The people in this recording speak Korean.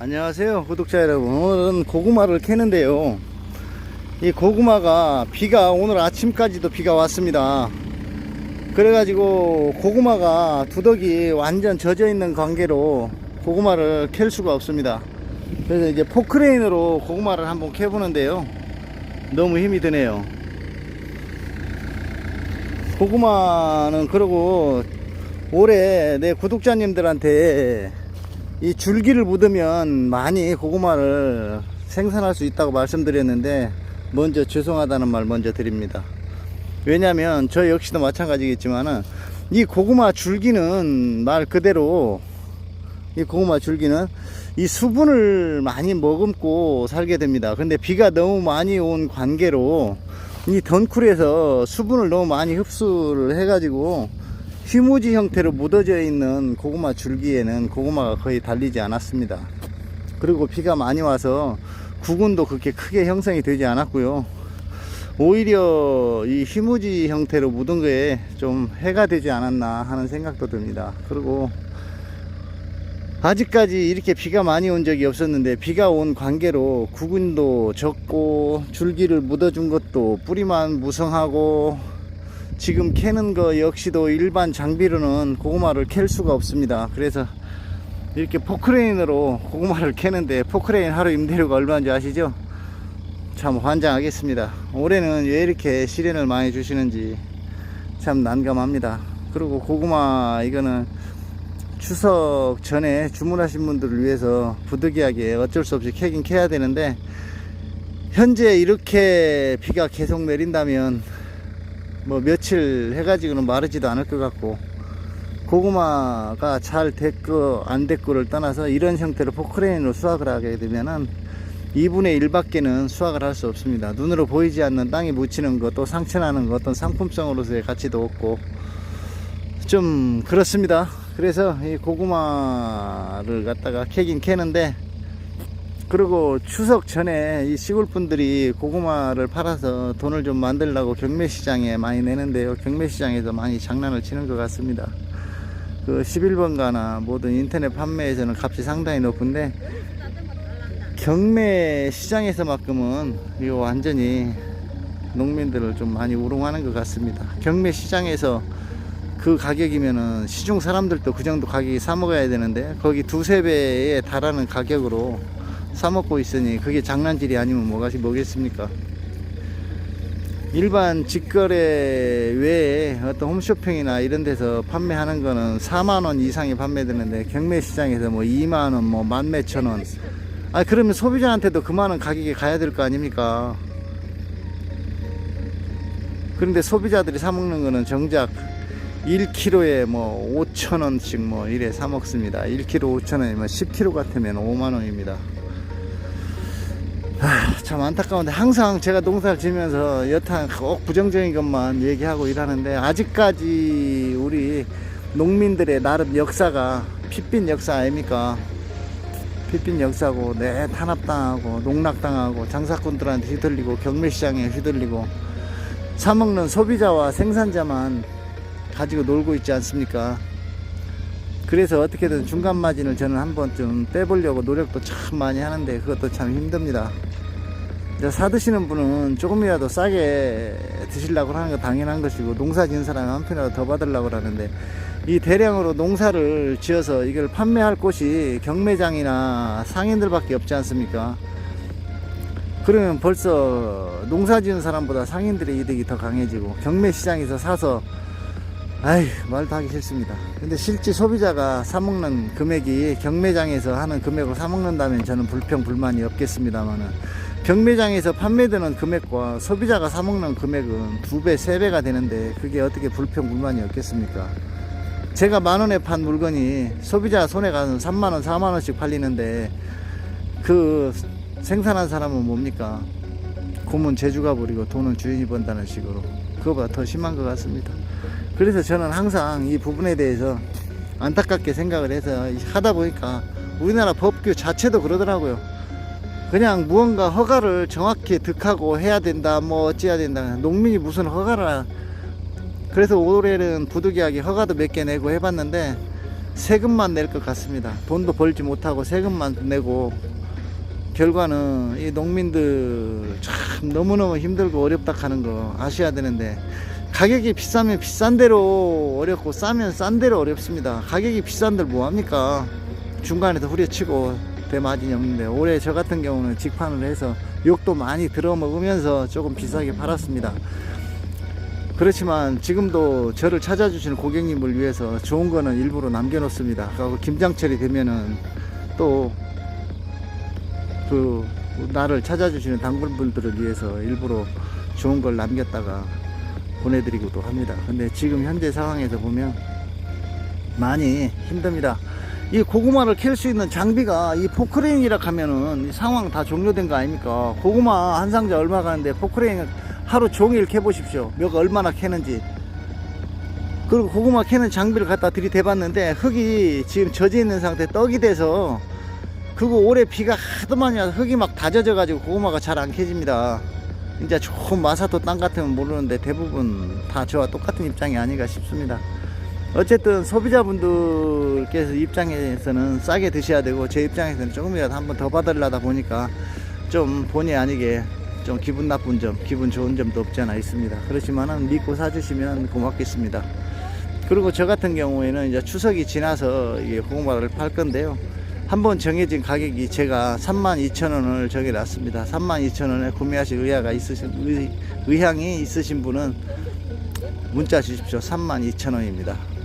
안녕하세요 구독자 여러분. 오늘은 고구마를 캐는데요. 이 고구마가 비가 오늘 아침까지도 비가 왔습니다. 그래가지고 고구마가 두덕이 완전 젖어 있는 관계로 고구마를 캘 수가 없습니다. 그래서 이제 포크레인으로 고구마를 한번 캐보는데요. 너무 힘이 드네요. 고구마는 그러고 올해 내 구독자님들한테 이 줄기를 묻으면 많이 고구마를 생산할 수 있다고 말씀드렸는데 먼저 죄송하다는 말 먼저 드립니다. 왜냐면 저 역시도 마찬가지겠지만은 이 고구마 줄기는 말 그대로 이 고구마 줄기는 이 수분을 많이 머금고 살게 됩니다. 근데 비가 너무 많이 온 관계로 이 덩쿨에서 수분을 너무 많이 흡수를 해가지고 휴무지 형태로 묻어져 있는 고구마 줄기에는 고구마가 거의 달리지 않았습니다. 그리고 비가 많이 와서 구근도 그렇게 크게 형성이 되지 않았고요. 오히려 이 휴무지 형태로 묻은 거에 좀 해가 되지 않았나 하는 생각도 듭니다. 그리고 아직까지 이렇게 비가 많이 온 적이 없었는데 비가 온 관계로 구근도 적고 줄기를 묻어준 것도 뿌리만 무성하고 지금 캐는 거 역시도 일반 장비로는 고구마를 캘 수가 없습니다. 그래서 이렇게 포크레인으로 고구마를 캐는데 포크레인 하루 임대료가 얼마인지 아시죠? 참 환장하겠습니다. 올해는 왜 이렇게 시련을 많이 주시는지 참 난감합니다. 그리고 고구마 이거는 추석 전에 주문하신 분들을 위해서 부득이하게 어쩔 수 없이 캐긴 캐야 되는데 현재 이렇게 비가 계속 내린다면 뭐 며칠 해가지고는 마르지도 않을 것 같고 고구마가 잘 됐고 안 됐고를 떠나서 이런 형태로 포크레인으로 수확을 하게 되면은 2분의 1밖에는 수확을 할 수 없습니다. 눈으로 보이지 않는 땅에 묻히는 것, 또 상처나는 것, 어떤 상품성으로서의 가치도 없고 좀 그렇습니다. 그래서 이 고구마를 갖다가 캐긴 캐는데 그리고 추석 전에 이 시골 분들이 고구마를 팔아서 돈을 좀 만들려고 경매시장에 많이 내는데요. 경매시장에서 많이 장난을 치는 것 같습니다. 그 11번가나 모든 인터넷 판매에서는 값이 상당히 높은데 경매 시장에서만큼은 이거 완전히 농민들을 좀 많이 우롱하는 것 같습니다. 경매 시장에서 그 가격이면은 시중 사람들도 그 정도 가격이 사 먹어야 되는데 거기 두세 배에 달하는 가격으로 사 먹고 있으니 그게 장난질이 아니면 뭐가 뭐겠습니까? 일반 직거래 외에 어떤 홈쇼핑이나 이런 데서 판매하는 거는 4만원 이상이 판매되는데 경매 시장에서 뭐 2만원 뭐만 몇천 원. 아 그러면 소비자한테도 그만한 가격에 가야 될 거 아닙니까? 그런데 소비자들이 사 먹는 거는 정작 1kg에 뭐 5천원씩 뭐 이래 사 먹습니다. 1kg 5천원이면 10kg 같으면 5만원입니다. 참 안타까운데 항상 제가 농사를 지면서 여탄 꼭 부정적인 것만 얘기하고 일하는데 아직까지 우리 농민들의 나름 역사가 핏빛 역사 아닙니까? 핏빛 역사고 내 탄압당하고 농락당하고 장사꾼들한테 휘둘리고 경매시장에 휘둘리고 사먹는 소비자와 생산자만 가지고 놀고 있지 않습니까? 그래서 어떻게든 중간 마진을 저는 한번 좀 빼보려고 노력도 참 많이 하는데 그것도 참 힘듭니다. 이제 사드시는 분은 조금이라도 싸게 드시려고 하는 거 당연한 것이고 농사 지은 사람은 한 푼이라도 더 받으려고 하는데 이 대량으로 농사를 지어서 이걸 판매할 곳이 경매장이나 상인들밖에 없지 않습니까? 그러면 벌써 농사 지은 사람보다 상인들의 이득이 더 강해지고 경매 시장에서 사서 아이 말도 하기 싫습니다. 근데 실제 소비자가 사 먹는 금액이 경매장에서 하는 금액으로 사 먹는다면 저는 불평 불만이 없겠습니다만은 경매장에서 판매되는 금액과 소비자가 사먹는 금액은 두 배, 세 배가 되는데 그게 어떻게 불평 불만이 없겠습니까? 제가 만 원에 판 물건이 소비자 손에 가서 3만 원, 4만 원씩 팔리는데 그 생산한 사람은 뭡니까? 곰은 제주가 부리고 돈은 주인이 번다는 식으로 그거보다 더 심한 것 같습니다. 그래서 저는 항상 이 부분에 대해서 안타깝게 생각을 해서 하다 보니까 우리나라 법규 자체도 그러더라고요. 그냥 무언가 허가를 정확히 득하고 해야 된다, 뭐 어찌해야 된다. 농민이 무슨 허가를. 그래서 올해는 부득이하게 허가도 몇 개 내고 해봤는데 세금만 낼 것 같습니다. 돈도 벌지 못하고 세금만 내고 결과는 이 농민들 참 너무너무 힘들고 어렵다 하는 거 아셔야 되는데 가격이 비싸면 비싼 대로 어렵고 싸면 싼 대로 어렵습니다. 가격이 비싼들 뭐합니까? 중간에서 후려치고 대마진이 없는데 올해 저 같은 경우는 직판을 해서 욕도 많이 들어먹으면서 조금 비싸게 팔았습니다. 그렇지만 지금도 저를 찾아주시는 고객님을 위해서 좋은 거는 일부러 남겨놓습니다. 그리고 김장철이 되면은 또 그 나를 찾아주시는 당분분들을 위해서 일부러 좋은 걸 남겼다가 보내드리고도 합니다. 근데 지금 현재 상황에서 보면 많이 힘듭니다. 이 고구마를 캘 수 있는 장비가 이 포크레인이라 하면은 이 상황 다 종료된 거 아닙니까? 고구마 한 상자 얼마 가는데 포크레인 하루 종일 캐보십시오. 몇 얼마나 캐는지. 그리고 고구마 캐는 장비를 갖다 들이대봤는데 흙이 지금 젖어 있는 상태 떡이 돼서 그거 올해 비가 하도 많이 와서 흙이 막 다져져 가지고 고구마가 잘 안 캐집니다. 이제 좋은 마사토 땅 같으면 모르는데 대부분 다 저와 똑같은 입장이 아닌가 싶습니다. 어쨌든 소비자분들께서 입장에서는 싸게 드셔야 되고 제 입장에서는 조금이라도 한번 더 받으려다 보니까 좀 본의 아니게 좀 기분 나쁜 점, 기분 좋은 점도 없지 않아 있습니다. 그렇지만은 믿고 사주시면 고맙겠습니다. 그리고 저 같은 경우에는 이제 추석이 지나서 이 고구마를 팔 건데요. 한번 정해진 가격이 제가 32,000원을 정해 놨습니다. 32,000원에 구매하실 의향가 있으신, 의, 의향이 있으신 분은 문자 주십시오. 32,000원입니다.